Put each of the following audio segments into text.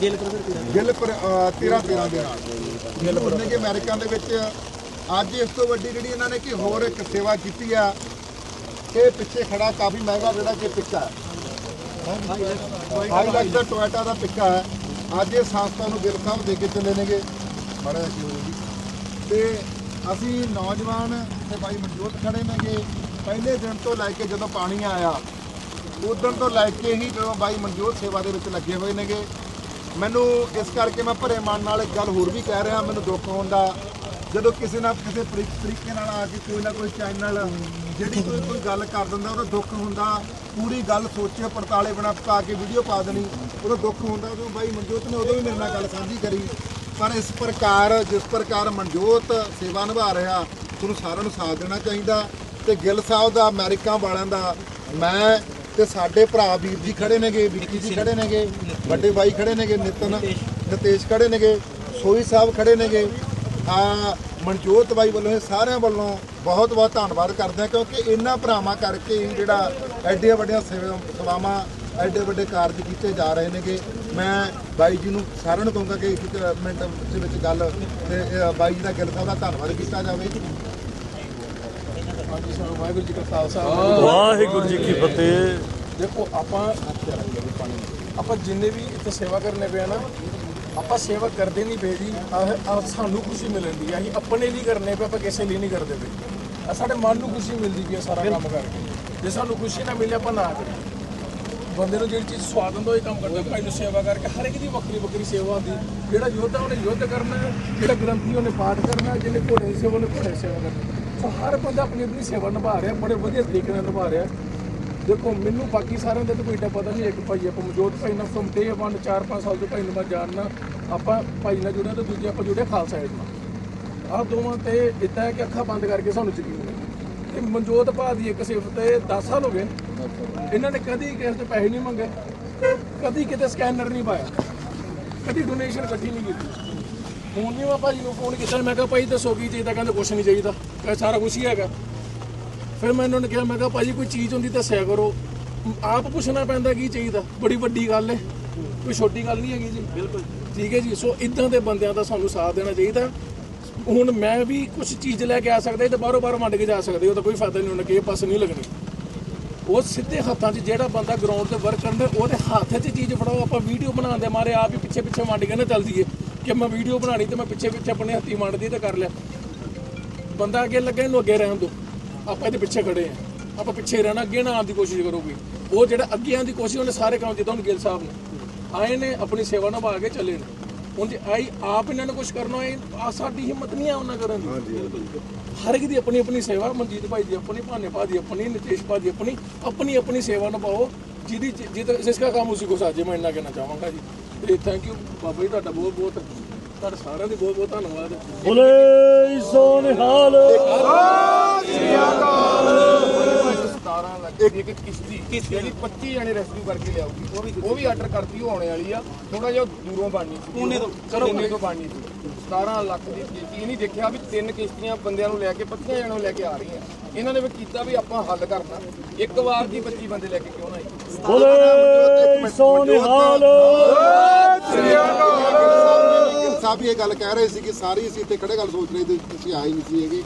Gill brother ਕਿਹੜਾ ਗਿੱਲ ਪਰ 13 13 ਦੇ ਨਾਲ ਗਿੱਲ ਉਹਨੇ ਕਿ ਅਮਰੀਕਾ ਦੇ ਵਿੱਚ, ਅੱਜ ਇਸ ਤੋਂ ਵੱਡੀ ਜਿਹੜੀ ਇਹਨਾਂ ਨੇ ਕਿ ਹੋਰ ਇੱਕ ਸੇਵਾ ਕੀਤੀ ਆ ਕਿ ਪਿੱਛੇ ਖੜਾ ਕਾਫੀ ਮਹਿੰਗਾ ਜਿਹੜਾ ਕਿ ਪਿੱਕਾ ਹੈ। ਹਾਈ ਲੱਗ ਦਾ ਟੋਇਟਾ ਦਾ ਪਿੱਕਾ ਹੈ। ਅੱਜ ਇਹ ਸੰਸਥਾ ਨੂੰ ਗਿੱਲ ਸਾਹਿਬ ਦੇ ਕੇ ਚੱਲੇ ਨੇਗੇ। ਬੜਾ ਕੀ ਹੋਊਗੀ ਤੇ ਅਸੀਂ ਨੌਜਵਾਨ ਤੇ ਭਾਈ ਮਨਜੋਤ ਖੜੇ ਨੇਗੇ। ਪਹਿਲੇ ਦਿਨ ਤੋਂ ਲੈ ਕੇ ਜਦੋਂ ਪਾਣੀ ਆਇਆ, ਉਦੋਂ ਤੋਂ ਲੈ ਕੇ ਹੀ ਜਦੋਂ ਬਾਈ ਮਨਜੋਤ ਸੇਵਾ ਦੇ ਵਿੱਚ ਲੱਗੇ ਹੋਏ ਨੇਗੇ। ਮੈਨੂੰ ਇਸ ਕਰਕੇ ਮੈਂ ਭਰੇ ਮਨ ਨਾਲ ਇੱਕ ਗੱਲ ਹੋਰ ਵੀ ਕਹਿ ਰਿਹਾ, ਮੈਨੂੰ ਦੁੱਖ ਹੁੰਦਾ ਜਦੋਂ ਕਿਸੇ ਨਾ ਕਿਸੇ ਤਰੀ- ਤਰੀਕੇ ਨਾਲ ਆ ਕੇ ਕੋਈ ਨਾ ਕੋਈ ਚੈਨਲ ਜਿਹੜੀ ਕੋਈ ਕੋਈ ਗੱਲ ਕਰ ਦਿੰਦਾ, ਉਹਦਾ ਦੁੱਖ ਹੁੰਦਾ। ਪੂਰੀ ਗੱਲ ਸੋਚੇ, ਪੜਤਾਲੇ ਬਣਾ ਪਾ ਕੇ ਵੀਡੀਓ ਪਾ ਦੇਣੀ, ਉਹਦਾ ਦੁੱਖ ਹੁੰਦਾ। ਉਦੋਂ ਬਾਈ ਮਨਜੋਤ ਨੇ ਉਦੋਂ ਵੀ ਮੇਰੇ ਨਾਲ ਗੱਲ ਸਾਂਝੀ ਕਰੀ। ਪਰ ਇਸ ਪ੍ਰਕਾਰ, ਜਿਸ ਪ੍ਰਕਾਰ ਮਨਜੋਤ ਸੇਵਾ ਨਿਭਾ ਰਿਹਾ, ਤੁਹਾਨੂੰ ਸਾਰਿਆਂ ਨੂੰ ਸਾਥ ਦੇਣਾ ਚਾਹੀਦਾ। ਤੇ ਗਿੱਲ ਸਾਹਿਬ ਦਾ, ਅਮਰੀਕਾ ਵਾਲਿਆਂ ਦਾ, ਮੈਂ ਤੇ ਸਾਡੇ ਭਰਾ ਵੀਰ ਜੀ ਖੜੇ ਨੇਗੇ, ਵਿੱਕੀ ਜੀ ਖੜੇ ਨੇਗੇ, ਵੱਡੇ ਬਾਈ ਖੜੇ ਨੇਗੇ, ਨਿਤਨ, ਨਤੇਸ਼ ਖੜੇ ਨੇਗੇ ਸੋਈ ਸਾਹਿਬ ਖੜੇ ਨੇਗੇ। ਆ ਮਨਜੋਤ ਬਾਈ ਵੱਲੋਂ ਇਹ ਸਾਰਿਆਂ ਵੱਲੋਂ ਬਹੁਤ ਬਹੁਤ ਧੰਨਵਾਦ ਕਰਦੇ ਹਾਂ, ਕਿਉਂਕਿ ਇਹਨਾਂ ਭਰਾਵਾਂ ਕਰਕੇ ਹੀ ਜਿਹੜਾ ਐਡੀਆਂ ਵੱਡੀਆਂ ਸੇਵਾ ਸੇਵਾਵਾਂ ਐਡੇ ਵੱਡੇ ਕਾਰਜ ਕੀਤੇ ਜਾ ਰਹੇ ਨੇਗੇ। ਮੈਂ ਬਾਈ ਜੀ ਨੂੰ ਸਾਰਿਆਂ ਨੂੰ ਕਹੂੰਗਾ ਕਿ ਇੱਕ ਮਿੰਟ ਦੇ ਵਿੱਚ ਗੱਲ ਤੇ ਬਾਈ ਜੀ ਦਾ ਗਿੱਲ ਸਾਹਿਬ ਦਾ ਧੰਨਵਾਦ ਕੀਤਾ ਜਾਵੇ। ਵਾਹਿਗੁਰੂ ਜੀ ਕਾ ਖਾਲਸਾ। ਵਾਹਿਗੁਰੂ ਜੀ ਕੀ ਫਤਿਹ। ਦੇਖੋ ਆਪਾਂ ਆਪਾਂ ਜਿੰਨੇ ਵੀ ਇੱਥੇ ਸੇਵਾ ਕਰਨੇ ਪਏ ਆ ਨਾ ਆਪਾਂ ਸੇਵਾ ਕਰਦੇ ਨਹੀਂ ਪਏ ਜੀ। ਸਾਨੂੰ ਖੁਸ਼ੀ ਮਿਲਦੀ ਆ। ਅਸੀਂ ਆਪਣੇ ਲਈ ਕਰਨੇ ਪਏ ਆਪਾਂ ਕਿਸੇ ਲਈ ਨਹੀਂ ਕਰਦੇ ਪਏ। ਸਾਡੇ ਮਨ ਨੂੰ ਖੁਸ਼ੀ ਮਿਲਦੀ ਪਈ ਆ ਸਾਰਾ ਕੰਮ ਕਰਕੇ। ਜੇ ਸਾਨੂੰ ਖੁਸ਼ੀ ਨਾ ਮਿਲੇ ਆਪਾਂ ਨਾ ਕਰੀਏ। ਬੰਦੇ ਨੂੰ ਜਿਹੜੀ ਚੀਜ਼ ਸਵਾਦ ਹੁੰਦਾ ਉਹ ਕੰਮ ਕਰਦਾ। ਭਾਈ ਨੂੰ ਸੇਵਾ ਕਰਕੇ ਹਰ ਇੱਕ ਦੀ ਵੱਖਰੀ ਵੱਖਰੀ ਸੇਵਾ ਹੁੰਦੀ। ਜਿਹੜਾ ਯੋਧਾ ਉਹਨੇ ਯੁੱਧ ਕਰਨਾ ਜਿਹੜਾ ਗ੍ਰੰਥੀ ਉਹਨੇ ਪਾਠ ਕਰਨਾ ਜਿਹਨੇ ਘੋੜੇ ਸੇਵਾ ਉਹਨੇ ਘੋੜੇ ਸੇਵਾ ਕਰਨੀ। ਸੋ ਹਰ ਬੰਦਾ ਆਪਣੀ ਆਪਣੀ ਸੇਵਾ ਨਿਭਾ ਰਿਹਾ, ਬੜੇ ਵਧੀਆ ਤਰੀਕੇ ਨਾਲ ਨਿਭਾ ਰਿਹਾ। ਦੇਖੋ, ਮੈਨੂੰ ਬਾਕੀ ਸਾਰਿਆਂ ਦੇ ਤਾਂ ਕੋਈ ਏਡਾ ਪਤਾ ਨਹੀਂ, ਇੱਕ ਭਾਈ ਆਪਾਂ ਮਜੋਤ ਭਾਈ ਨਾਲ ਫਰਮ ਡੇ 1 4 5 ਸਾਲ ਤੋਂ ਭਾਈ ਨੂੰ ਮੈਂ ਜਾਣਨਾ ਆਪਾਂ ਭਾਈ ਨਾਲ ਜੁੜਿਆ ਤੇ ਦੂਜੇ ਆਪਾਂ ਜੁੜੇ ਖਾਲਸਾ ਏਡ ਨਾਲ। ਆਹ ਦੋਵਾਂ ਤੇ ਇਦਾਂ ਹੈ ਕਿ ਅੱਖਾਂ ਬੰਦ ਕਰਕੇ ਸਾਨੂੰ ਯਕੀਨ ਹੈ ਕਿ ਮਨਜੋਤ ਭਾ ਦੀ ਇੱਕ ਸਿਫਤ ਤੇ 10 ਸਾਲ ਹੋ ਗਏ ਇਹਨਾਂ ਨੇ ਕਦੀ ਕਿਸੇ ਤੋਂ ਪੈਸੇ ਨਹੀਂ ਮੰਗੇ, ਕਦੀ ਕਿਤੇ ਸਕੈਨਰ ਨਹੀਂ ਪਾਇਆ, ਕਦੀ ਡੋਨੇਸ਼ਨ ਇਕੱਠੀ ਨਹੀਂ ਕੀਤੀ। ਹੁਣ ਵੀ ਮੈਂ ਭਾਜੀ ਨੂੰ ਫੋਨ ਕੀਤਾ ਮੈਂ ਕਿਹਾ ਭਾਈ ਦੱਸੋ ਕੀ ਚਾਹੀਦਾ ਕਹਿੰਦੇ ਕੁਛ ਨਹੀਂ ਚਾਹੀਦਾ। ਕਹਿੰਦੇ ਸਾਰਾ ਕੁਝ ਹੀ ਹੈਗਾ। ਫਿਰ ਮੈਂ ਇਹਨਾਂ ਨੂੰ ਕਿਹਾ ਮੈਂ ਕਿਹਾ ਭਾਜੀ ਕੋਈ ਚੀਜ਼ ਹੁੰਦੀ ਦੱਸਿਆ ਕਰੋ। ਆਪ ਪੁੱਛਣਾ ਪੈਂਦਾ ਕੀ ਚਾਹੀਦਾ। ਬੜੀ ਵੱਡੀ ਗੱਲ ਹੈ ਕੋਈ ਛੋਟੀ ਗੱਲ ਨਹੀਂ ਹੈਗੀ ਜੀ। ਬਿਲਕੁਲ ਠੀਕ ਹੈ ਜੀ। ਸੋ ਇਦਾਂ ਦੇ ਬੰਦਿਆਂ ਦਾ ਸਾਨੂੰ ਸਾਥ ਦੇਣਾ ਚਾਹੀਦਾ। ਹੁਣ ਮੈਂ ਵੀ ਕੁਝ ਚੀਜ਼ ਲੈ ਕੇ ਆ ਸਕਦਾ ਤੇ ਬਾਹਰੋਂ ਬਾਹਰੋਂ ਮੰਡ ਕੇ ਜਾ ਸਕਦੇ ਉਹ ਤਾਂ ਕੋਈ ਫਾਇਦਾ ਨਹੀਂ ਉਹਨਾਂ ਕੇ ਪਾਸ ਨਹੀਂ ਲੱਗਣੀ। ਉਹ ਸਿੱਧੇ ਹੱਥਾਂ 'ਚ ਜਿਹੜਾ ਬੰਦਾ ਗਰਾਊਂਡ ਤੇ ਵਰਕ ਕਰਦਾ ਉਹਦੇ ਹੱਥ 'ਚ ਚੀਜ਼ ਫੜਾਓ ਆਪਾਂ ਵੀਡੀਓ ਬਣਾਉਣ ਦੇ ਮਾਰੇ ਆਪ ਹੀ ਪਿੱਛੇ ਪਿੱਛੇ ਮੰਡ ਕੇ ਨਾ ਚੱਲ ਜੀਏ ਕਿ ਮੈਂ ਵੀਡੀਓ ਬਣਾਣੀ ਤੇ ਮੈਂ ਪਿੱਛੇ ਪਿੱਛੇ ਆਪਣੇ ਹੱਥੀ ਮੰਡਦੀ ਤੇ ਕਰ ਲਿਆ। ਬੰਦਾ ਅੱਗੇ ਲੱਗਾ ਇਹਨੂੰ ਅੱਗੇ ਰਹਿਣ ਦੋ। ਆਪਾਂ ਇਹਦੇ ਪਿੱਛੇ ਖੜੇ ਆ। ਆਪਾਂ ਪਿੱਛੇ ਰਹਿਣਾ ਅੱਗੇ ਨਾ ਆਉਣ ਦੀ ਕੋਸ਼ਿਸ਼ ਕਰੋਗੇ। ਉਹ ਜਿਹੜਾ ਅੱਗੇ ਆਉਣ ਦੀ ਕੋਸ਼ਿਸ਼ ਉਹਨੇ ਸਾਰੇ ਕੰਮ ਜਿੱਦਾਂ ਹੁਣ ਗਿੱਲ ਸਾਹਿਬ ਨੇ। ਆਏ ਨੇ ਆਪਣੀ ਸੇਵਾ ਨਿਭਾ ਕੇ ਚੱਲੇ ਨੇ। ਹੁਣ ਜੇ ਆਈ ਆਪ ਇਹਨਾਂ ਨੇ ਕੁਝ ਕਰਨਾ ਹੋਏ ਆ ਸਾਡੀ ਹਿੰਮਤ ਨਹੀਂ ਆ ਉਹਨਾਂ ਕਰਨ ਦੀ। ਹਰ ਇੱਕ ਦੀ ਆਪਣੀ ਆਪਣੀ ਸੇਵਾ ਮਨਜੀਤ ਭਾਈ ਦੀ ਆਪਣੀ ਭਾਨੇ ਭਾ ਦੀ ਆਪਣੀ ਨਿਤੇਸ਼ ਭਾ ਦੀ ਆਪਣੀ ਆਪਣੀ ਆਪਣੀ ਸੇਵਾ ਨਿਭਾਓ। ਜਿਹਦੀ ਜਿਹਦਾ ਜਿਸ ਦਾ ਕੰਮ ਉਸੇ ਕੋ ਸਾਜੇ ਮੈਂ ਇੰਨਾ ਕਹਿਣਾ ਚਾਹਾਂਗਾ ਜੀ। ਤੇ ਥੈਂਕ ਯੂ ਬਾਬਾ ਜੀ ਤੁਹਾਡਾ ਬਹੁਤ ਬਹੁਤ ਤੁਹਾਡਾ ਸਾਰਿਆਂ ਦੀ ਬਹੁਤ ਬਹੁਤ ਧੰਨਵਾਦ। ਬੋਲੇ 17 ਲੱਖ ਦੀ ਇੱਕ ਕਿਸ਼ਤੀ ਜਿਹੜੀ 25 ਜਣੇ ਰੈਸਕਿਊ ਕਰਕੇ ਲਿਆਊਗੀ ਉਹ ਵੀ ਉਹ ਵੀ ਆਰਡਰ ਕਰਤੀ ਉਹ ਆਉਣੇ ਵਾਲੀ ਆ। ਥੋੜਾ ਜਿਹਾ ਦੂਰੋਂ ਬਣਨੀ ਸੀ। ਪੂਨੇ ਤੋਂ। ਚਲੋ ਪੂਨੇ ਤੋਂ ਬਣਨੀ ਸੀ। 17 ਲੱਖ ਦੀ ਕਿਸ਼ਤੀ ਇਹ ਨਹੀਂ ਦੇਖਿਆ ਵੀ ਤਿੰਨ ਕਿਸ਼ਤੀਆਂ ਬੰਦਿਆਂ ਨੂੰ ਲੈ ਕੇ 25 ਜਣਿਆਂ ਨੂੰ ਲੈ ਕੇ ਆ ਰਹੀਆਂ। ਇਹਨਾਂ ਨੇ ਵੀ ਕੀਤਾ ਵੀ ਆਪਾਂ ਹੱਲ ਕਰਨਾ। ਇੱਕ ਵਾਰ ਦੀ 25 ਬੰਦੇ ਲੈ ਕੇ ਕਿਉਂ ਬੋਲੇ ਸਾਹਿਬ ਵੀ ਇਹ ਗੱਲ ਕਹਿ ਰਹੇ ਸੀ ਕਿ ਸਾਰੀ ਅਸੀਂ ਇੱਥੇ ਖੜੇ ਗੱਲ ਸੋਚ ਰਹੇ ਸੀ ਤੁਸੀਂ ਆਏ ਨਹੀਂ ਸੀ ਹੈਗੇ।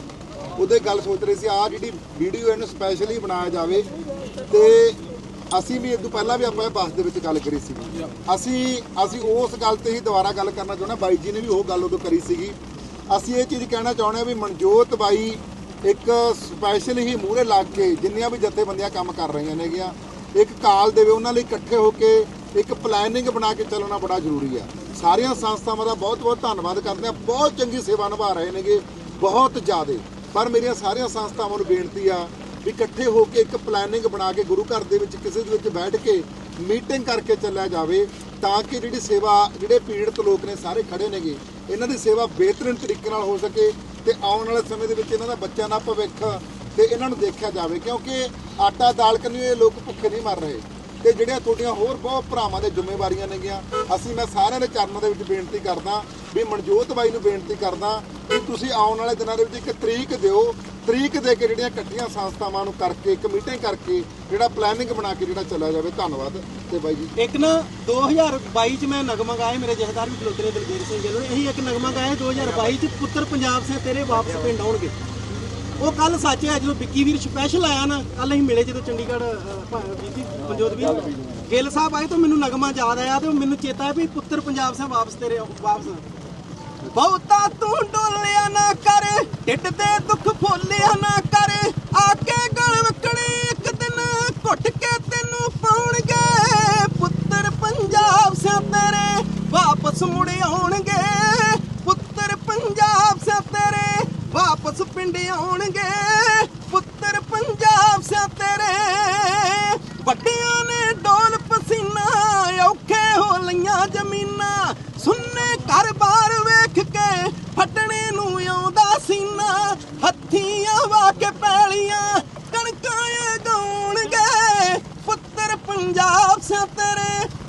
ਉਹਦੇ ਗੱਲ ਸੋਚ ਰਹੇ ਸੀ ਆ ਜਿਹੜੀ ਵੀਡੀਓ ਇਹਨੂੰ ਸਪੈਸ਼ਲੀ ਬਣਾਇਆ ਜਾਵੇ ਤੇ ਅਸੀਂ ਵੀ ਇਹ ਤੋਂ ਪਹਿਲਾਂ ਵੀ ਆਪਾਂ ਬੱਸ ਦੇ ਵਿੱਚ ਗੱਲ ਕਰੀ ਸੀ। ਅਸੀਂ ਅਸੀਂ ਉਸ ਗੱਲ ਤੇ ਹੀ ਦੁਬਾਰਾ ਗੱਲ ਕਰਨਾ ਚਾਹੁੰਦੇ ਹਾਂ। ਬਾਈ ਜੀ ਨੇ ਵੀ ਉਹ ਗੱਲ ਉਦੋਂ ਕਰੀ ਸੀਗੀ। ਅਸੀਂ ਇਹ ਚੀਜ਼ ਕਹਿਣਾ ਚਾਹੁੰਦੇ ਹਾਂ ਵੀ ਮਨਜੋਤ ਬਾਈ ਇੱਕ ਸਪੈਸ਼ਲ ਹੀ ਮੂਹਰੇ ਲੱਗ ਕੇ ਜਿੰਨੀਆਂ ਵੀ ਜਥੇਬੰਦੀਆਂ ਕੰਮ ਕਰ ਰਹੀਆਂ ਨੇਗੀਆਂ ਇੱਕ ਕਾਲ ਦੇਵੇ, ਉਹਨਾਂ ਲਈ ਇਕੱਠੇ ਹੋ ਕੇ ਇੱਕ ਪਲੈਨਿੰਗ ਬਣਾ ਕੇ ਚੱਲਣਾ ਬੜਾ ਜ਼ਰੂਰੀ ਆ। ਸਾਰੀਆਂ ਸੰਸਥਾਵਾਂ ਦਾ ਬਹੁਤ ਬਹੁਤ ਧੰਨਵਾਦ ਕਰਦੇ ਆ। ਬਹੁਤ ਚੰਗੀ ਸੇਵਾ ਨਿਭਾ ਰਹੇ ਨੇਗੇ, ਬਹੁਤ ਜ਼ਿਆਦਾ। ਪਰ ਮੇਰੀਆਂ ਸਾਰੀਆਂ ਸੰਸਥਾਵਾਂ ਨੂੰ ਬੇਨਤੀ ਆ ਵੀ ਇਕੱਠੇ ਹੋ ਕੇ ਇੱਕ ਪਲੈਨਿੰਗ ਬਣਾ ਕੇ ਗੁਰੂ ਘਰ ਦੇ ਵਿੱਚ ਕਿਸੇ ਦੇ ਵਿੱਚ ਬੈਠ ਕੇ ਮੀਟਿੰਗ ਕਰਕੇ ਚੱਲਿਆ ਜਾਵੇ, ਤਾਂ ਕਿ ਜਿਹੜੀ ਸੇਵਾ, ਜਿਹੜੇ ਪੀੜਤ ਲੋਕ ਨੇ ਸਾਰੇ ਖੜੇ ਨੇਗੇ, ਇਹਨਾਂ ਦੀ ਸੇਵਾ ਬਿਹਤਰੀਨ ਤਰੀਕੇ ਨਾਲ ਹੋ ਸਕੇ ਤੇ ਆਉਣ ਵਾਲੇ ਸਮੇਂ ਦੇ ਵਿੱਚ ਇਹਨਾਂ ਦਾ ਬੱਚਿਆਂ ਦਾ ਭਵਿੱਖ ਤੇ ਇਹਨਾਂ ਨੂੰ ਦੇਖਿਆ ਜਾਵੇ। ਕਿਉਂਕਿ ਆਟਾ ਦਾਲ ਕੰਨੀ ਇਹ ਲੋਕ ਭੁੱਖੇ ਨਹੀਂ ਮਰ ਰਹੇ। ਤੇ ਜਿਹੜੀਆਂ ਤੁਹਾਡੀਆਂ ਹੋਰ ਬਹੁਤ ਭਰਾਵਾਂ ਦੇ ਜ਼ਿੰਮੇਵਾਰੀਆਂ ਨੇਗੀਆਂ, ਅਸੀਂ ਮੈਂ ਸਾਰਿਆਂ ਦੇ ਚਰਨਾਂ ਦੇ ਵਿੱਚ ਬੇਨਤੀ ਕਰਦਾ ਵੀ ਮਨਜੋਤ ਬਾਈ ਨੂੰ ਬੇਨਤੀ ਕਰਦਾ ਕਿ ਤੁਸੀਂ ਆਉਣ ਵਾਲੇ ਦਿਨਾਂ ਦੇ ਵਿੱਚ ਇੱਕ ਤਰੀਕ ਦਿਓ। ਤਰੀਕ ਦੇ ਕੇ ਜਿਹੜੀਆਂ ਇਕੱਠੀਆਂ ਸੰਸਥਾਵਾਂ ਨੂੰ ਕਰਕੇ ਇੱਕ ਮੀਟਿੰਗ ਕਰਕੇ ਜਿਹੜਾ ਪਲੈਨਿੰਗ ਬਣਾ ਕੇ ਜਿਹੜਾ ਚੱਲਿਆ ਜਾਵੇ। ਧੰਨਵਾਦ। ਤੇ ਬਾਈ ਜੀ। ਇੱਕ ਨਾ 2022 ਚ ਮੈਂ ਨਗਮਾ ਗਾਇਆ, ਮੇਰੇ ਜਥੇਦਾਰ ਵੀ ਖਲੋਤੇ ਦਲਬੀਰ ਸਿੰਘ ਗਿੱਲ ਨੇ ਇਹੀ ਇੱਕ ਨਗਮਾ ਗਾਇਆ 2022 ਚ ਪੁੱਤਰ ਪੰਜਾਬ ਸੇ ਤੇਰੇ ਵਾਪਸ ਪਿੰਡ ਆਉਣਗੇ। ਉਹ ਕੱਲ ਸੱਚ ਹੈ ਜਦੋਂ ਵਿੱਕੀ ਵੀਰ ਸਪੈਸ਼ਲ ਆਇਆ ਨਾ ਕੱਲ ਅਸੀਂ ਮਿਲੇ ਜਦੋਂ ਚੰਡੀਗੜ੍ਹ ਬੀਤੀ ਮਨਜੋਤ ਵੀ ਗਿੱਲ ਸਾਹਿਬ ਆਏ ਤਾਂ ਮੈਨੂੰ ਨਗਮਾ ਯਾਦ ਆਇਆ ਤੇ ਮੈਨੂੰ ਚੇਤਾ ਹੈ ਵੀ ਪੁੱਤਰ ਪੰਜਾਬ ਸੇ ਵਾਪਸ ਤੇਰੇ ਵਾਪਸ ਬਹੁਤਾ ਤੂੰ ਡੋਲਿਆ ਨਾ ਕਰ ਢਿੱਡ ਤੇ ਦੁੱਖ ਫੋਲਿਆ ਨਾ ਕਰ ਆ ਕੇ ਗਲ ਵਕੜੇ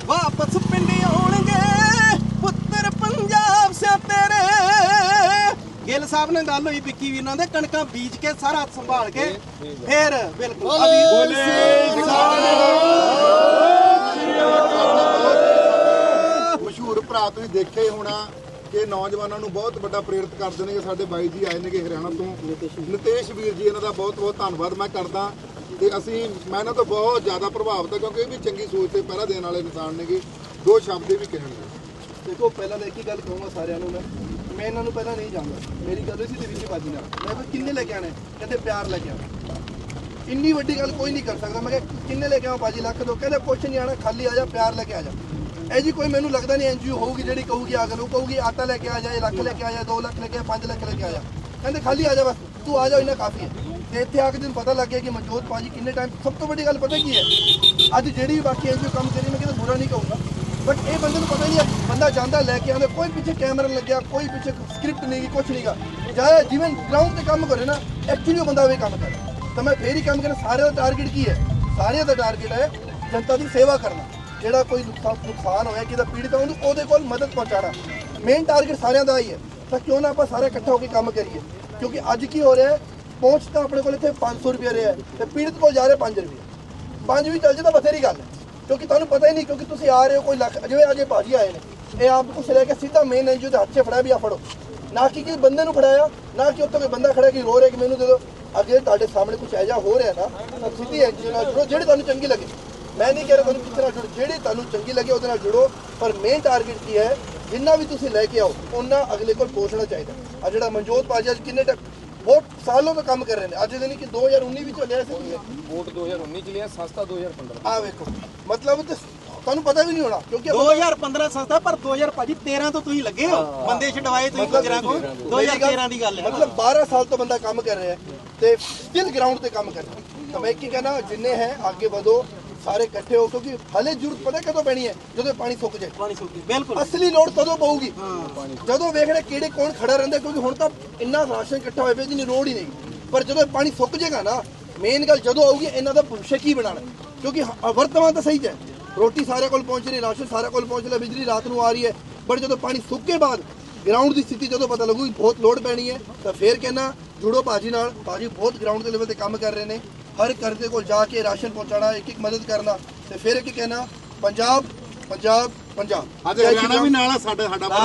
ਵਾਪਸ ਪਿੰਡ ਆਉਣਗੇ। ਪੁੱਤਰ ਪੰਜਾਬ ਸੇ ਤੇਰੇ। ਗਿੱਲ ਸਾਹਿਬ ਨੇ ਗੱਲ ਹੋਈ ਵਿੱਕੀ ਵੀਰ ਦੇ ਕਣਕਾਂ ਬੀਜ ਕੇ ਸਾਰਾ ਸੰਭਾਲ ਕੇ ਫੇਰ ਬਿਲਕੁਲ ਅਭੀ ਮਸ਼ਹੂਰ ਭਰਾ ਤੁਸੀਂ ਦੇਖਿਆ ਹੀ ਹੋਣਾ ਕਿ ਨੌਜਵਾਨਾਂ ਨੂੰ ਬਹੁਤ ਵੱਡਾ ਪ੍ਰੇਰਿਤ ਕਰਦੇ ਨੇ ਸਾਡੇ ਬਾਈ ਜੀ ਆਏ ਨੇਗੇ ਹਰਿਆਣਾ ਤੋਂ। ਨਿਤੇਸ਼ ਵੀਰ। ਜੀ ਇਹਨਾਂ ਦਾ ਬਹੁਤ ਬਹੁਤ ਧੰਨਵਾਦ ਮੈਂ ਕਰਦਾ। ਤੇ ਅਸੀਂ ਮੈਂ ਇਹਨਾਂ ਤੋਂ ਬਹੁਤ ਜ਼ਿਆਦਾ ਪ੍ਰਭਾਵਿਤ ਹਾਂ ਕਿਉਂਕਿ ਇਹ ਵੀ ਚੰਗੀ ਸੋਚ ਤੇ ਪਹਿਰਾ ਦੇਣ ਵਾਲੇ ਇਨਸਾਨ ਨੇਗੇ ਦੋ ਸ਼ਬਦ ਵੀ ਕਹਿਣਗੇ। ਦੇਖੋ, ਪਹਿਲਾਂ ਲੈ ਕੇ ਗੱਲ ਕਹੂੰਗਾ ਸਾਰਿਆਂ ਨੂੰ ਮੈਂ। ਮੈਂ ਇਹਨਾਂ ਨੂੰ ਪਹਿਲਾਂ ਨਹੀਂ ਜਾਣਦਾ। ਮੇਰੀ ਗੱਲ ਹੋਈ ਸੀ ਦਿਵਿੰਦਰ ਬਾਜੀ ਨਾਲ ਮੈਂ ਕਿਹਾ, ਕਿੰਨੇ ਲੈ ਕੇ ਆਣੇ ਕਹਿੰਦੇ, ਪਿਆਰ ਲੈ ਕੇ ਆਣਾ ਇੰਨੀ ਵੱਡੀ ਗੱਲ ਕੋਈ ਨਹੀਂ ਕਰ ਸਕਦਾ। ਮੈਂ ਕਿਹਾ, ਕਿੰਨੇ ਲੈ ਕੇ ਆਵਾਂ ਬਾਜੀ ਲੱਖ ਦੋ। ਕਹਿੰਦੇ, ਕੁਛ ਨਹੀਂ ਆਣਾ ਖਾਲੀ ਆ ਜਾ, ਪਿਆਰ ਲੈ ਕੇ ਆ ਜਾ। ਇਹ ਜੀ ਕੋਈ ਮੈਨੂੰ ਲੱਗਦਾ ਨਹੀਂ ਐਨਜੀਓ ਹੋਊਗੀ ਜਿਹੜੀ ਕਹੂਗੀ ਆ ਗੱਲ ਉਹ ਕਹੂਗੀ ਆਟਾ ਲੈ ਕੇ ਆ ਜਾ, ਇਹ ਲੱਖ ਲੈ ਕੇ ਆ ਜਾ 2 ਲੱਖ ਲੈ ਕੇ ਆ 5 ਲੱਖ ਲੈ ਕੇ ਆ ਜਾ। ਕਹਿੰਦੇ, ਖਾਲੀ ਆ ਜਾ ਬਸ। ਤੂੰ ਆ ਜਾ, ਇੰਨਾ ਕਾਫੀ ਹੈ। ਤੇ ਇੱਥੇ ਆ ਕੇ ਦਿਨ ਪਤਾ ਲੱਗ ਗਿਆ ਕਿ ਮਨਜੋਤ ਬਾਜੀ ਕਿੰਨੇ ਟਾਈਮ ਸਭ ਤੋਂ ਵੱਡੀ ਗੱਲ ਪਤਾ ਕੀ ਹੈ? ਅੱਜ ਜਿਹੜੀ ਵੀ ਬਾਕੀ ਐਨਜੀਓ ਕੰਮ ਕਰੀ, ਮੈਂ ਕਿਤੇ ਬੁਰਾ ਨਹੀਂ ਕਹੂੰਗਾ। ਬਟ ਇਹ ਬੰਦੇ ਨੂੰ ਪਤਾ ਨਹੀਂ ਹੈ, ਬੰਦਾ ਜਾਂਦਾ ਲੈ ਕੇ ਆਉਂਦਾ, ਕੋਈ ਪਿੱਛੇ ਕੈਮਰਾ ਲੱਗਿਆ, ਕੋਈ ਪਿੱਛੇ ਸਕ੍ਰਿਪਟ ਨਹੀਂ ਗੀ ਕੁਝ ਨਹੀਂਗਾ ਜਾਏ ਜਿਵੇਂ ਗਰਾਊਂਡ ਤੇ ਕੰਮ ਕਰੇ ਨਾ ਐਕਚੁਅਲੀ ਉਹ ਬੰਦਾ ਵੀ ਕੰਮ ਕਰੇ। ਤਾਂ ਮੈਂ ਫੇਰ ਹੀ ਕੰਮ ਕਰਨਾ ਸਾਰਿਆਂ ਦਾ ਟਾਰਗੇਟ ਕੀ ਹੈ? ਸਾਰਿਆਂ ਦਾ ਟਾਰਗੇਟ ਹੈ ਜਨਤਾ ਦੀ ਸੇਵਾ ਕਰਨਾ। ਜਿਹੜਾ ਕੋਈ ਨੁਕਸਾਨ ਨੁਕਸਾਨ ਹੋਇਆ, ਕਿਹਦਾ ਪੀੜਤ ਹੈ ਉਹਨੂੰ ਉਹਦੇ ਕੋਲ ਮਦਦ ਪਹੁੰਚਾਉਣਾ। ਮੇਨ ਟਾਰਗੇਟ ਸਾਰਿਆਂ ਦਾ ਹੀ ਹੈ। ਤਾਂ ਕਿਉਂ ਨਾ ਆਪਾਂ ਸਾਰੇ ਇਕੱਠਾ ਹੋ ਕੇ ਕੰਮ ਕਰੀਏ? ਕਿਉਂਕਿ ਅੱਜ ਕੀ ਹੋ ਰਿਹਾ ਹੈ ਪਹੁੰਚ ਤਾਂ ਆਪਣੇ ਕੋਲ ਇੱਥੇ 500 ਰੁਪਏ ਰਿਹਾ ਹੈ ਤੇ ਪੀੜਤ ਕੋਲ ਜਾ ਰਿਹਾ 5 ਰੁਪਏ। ਪੰਜ ਵੀ ਚੱਲ ਜੇ ਤਾਂ ਬਥੇਰੀ ਗੱਲ ਹੈ, ਕਿਉਂਕਿ ਤੁਹਾਨੂੰ ਪਤਾ ਹੀ ਨਹੀਂ, ਕਿਉਂਕਿ ਤੁਸੀਂ ਆ ਰਹੇ ਹੋ ਕੋਈ ਲੱਖ ਜਿਵੇਂ ਅਜੇ ਭਾਜੀ ਆਏ ਨੇ, ਇਹ ਆਪ ਕੁਛ ਲੈ ਕੇ ਸਿੱਧਾ ਮੇਨ ਐਨਜੀਓ ਦੇ ਹੱਥ 'ਚ ਫੜਾਇਆ ਵੀ ਆ, ਫੜੋ। ਨਾ ਕਿ ਕਿਸੇ ਬੰਦੇ ਨੂੰ ਫੜਾਇਆ, ਨਾ ਕਿ ਉੱਥੇ ਕੋਈ ਬੰਦਾ ਖੜਾ ਕਿ ਰੋ ਰਿਹਾ ਕਿ ਮੈਨੂੰ ਦੇ ਦਿਓ। ਅੱਗੇ ਤੁਹਾਡੇ ਸਾਹਮਣੇ ਕੁਝ ਐਜਾ ਹੋ ਰਿਹਾ ਨਾ, ਤਾਂ ਸਿੱਧੀ ਐਨਜੀਓ ਨਾਲ ਜੁੜੋ, ਜਿਹੜੀ ਤੁਹਾਨੂੰ ਚੰਗੀ ਲੱਗੇ। ਮੈਂ ਨਹੀਂ ਕਹਿ ਰਿਹਾ ਤੁਹਾਨੂੰ ਕਿਸ ਨਾਲ ਜੁੜੋ, ਜਿਹੜੀ ਤੁਹਾਨੂੰ ਚੰਗੀ ਲੱਗੇ ਉਹਦੇ ਨਾਲ ਜੁੜੋ, ਪਰ ਮੇਨ ਟਾਰਗੇਟ ਕੀ ਹੈ, ਜਿੰਨਾ ਵੀ ਤੁਸੀਂ ਲੈ ਕੇ ਆਓ ਉਹਨਾਂ ਅਗਲੇ ਕੋਲ ਪਹੁੰਚਣਾ ਚਾਹੀਦਾ। ਆ ਜਿਹੜਾ ਮਨਜੋਤ ਭਾਜੀ ਅੱਜ ਕਿੰਨੇ ਤੱਕ ਬਹੁਤ ਸਾਲੋਂ ਤੋਂ ਕੰਮ ਕਰ ਰਹੇ ਨੇ। ਅੱਜ ਦੇ ਨਹੀਂ ਕਿ 2019 ਵਿੱਚ ਚੱਲਿਆ ਸੀ ਵੋਟ 2019 ਚ ਲਿਆ ਸੰਸਥਾ 2015 ਆ ਵੇਖੋ ਮਤਲਬ ਤੇ ਤੁਹਾਨੂੰ ਪਤਾ ਵੀ ਨਹੀਂ ਹੋਣਾ ਕਿਉਂਕਿ 2015 ਸੰਸਥਾ ਪਰ 2000 ਭਾਜੀ 13 ਤੋਂ ਤੁਸੀਂ ਲੱਗੇ ਹੋ। ਬੰਦੇ ਛਡਵਾਏ ਤੁਸੀਂ ਗੁਜਰਾਂ ਕੋ 2013 ਦੀ ਗੱਲ ਹੈ। ਮਤਲਬ 12 ਸਾਲ ਤੋਂ ਬੰਦਾ ਕੰਮ ਕਰ ਰਿਹਾ ਤੇ ਸਟਿਲ ਗਰਾਊਂਡ ਤੇ ਕੰਮ ਕਰ ਰਿਹਾ। ਤਾਂ ਮੈਂ ਕੀ ਕਹਿਣਾ ਜਿੰਨੇ ਹੈ ਅੱਗੇ ਵਧੋ। ਸਾਰੇ ਇਕੱਠੇ ਹੋ ਕਿਉਂਕਿ ਹਲੇ ਜ਼ਰੂਰਤ ਪਤਾ ਕਦੋਂ ਪੈਣੀ ਹੈ? ਜਦੋਂ ਪਾਣੀ ਸੁੱਕ ਜਾਏ। ਪਾਣੀ ਸੁੱਕੀ ਬਿਲਕੁਲ। ਅਸਲੀ ਲੋੜ ਕਦੋਂ ਪਊਗੀ। ਜਦੋਂ ਵੇਖਣੇ ਕਿਹੜੇ ਕੌਣ ਖੜਾ ਰਹਿੰਦਾ ਕਿਉਂਕਿ ਹੁਣ ਤਾਂ ਇੰਨਾ ਰਾਸ਼ਨ ਇਕੱਠਾ ਹੋਇਆ ਪਿਆ ਜਿਹਨੀ ਲੋੜ ਹੀ ਨਹੀਂ। ਪਰ ਜਦੋਂ ਪਾਣੀ ਸੁੱਕ ਜਾਏਗਾ ਨਾ ਮੇਨ ਗੱਲ ਜਦੋਂ ਆਊਗੀ ਇਹਨਾਂ ਦਾ ਭਵਿੱਖ ਕੀ ਬਣਾਣਾ ਕਿਉਂਕਿ ਵਰਤਮਾਨ ਤਾਂ ਸਹੀ ਹੈ। ਰੋਟੀ ਸਾਰਿਆਂ ਕੋਲ ਪਹੁੰਚ ਰਹੀ ਰਾਸ਼ਨ ਸਾਰਿਆਂ ਕੋਲ ਪਹੁੰਚ ਰਿਹਾ ਬਿਜਲੀ ਰਾਤ ਨੂੰ ਆ ਰਹੀ ਹੈ। ਪਰ ਜਦੋਂ ਪਾਣੀ ਸੁੱਕ ਕੇ ਬਾਅਦ ਗਰਾਊਂਡ ਦੀ ਸਥਿਤੀ ਜਦੋਂ ਪਤਾ ਲੱਗੂਗੀ ਬਹੁਤ ਲੋਡ ਪੈਣੀ ਹੈ ਤਾਂ ਫੇਰ ਕਹਿਣਾ ਜੁੜੋ ਭਾਜੀ ਨਾਲ। ਭਾਜੀ ਬਹੁਤ ਗਰਾਊਂਡ ਦੇ ਲੈਵਲ ਤੇ ਕੰਮ ਕਰ ਰਹੇ ਨੇ। ਹਰ ਘਰ ਦੇ ਕੋਲ ਜਾ ਕੇ ਰਾਸ਼ਨ ਪਹੁੰਚਾਉਣਾ ਇੱਕ ਇੱਕ ਮਦਦ ਕਰਨਾ ਤੇ ਫਿਰ ਇੱਕ ਕਹਿਣਾ ਪੰਜਾਬ ਪੰਜਾਬ ਪੰਜਾਬ ਅੱਜ ਹਰਿਆਣਾ ਵੀ ਨਾਲ ਆ ਸਾਡੇ ਸਾਡਾ ਭਰਾ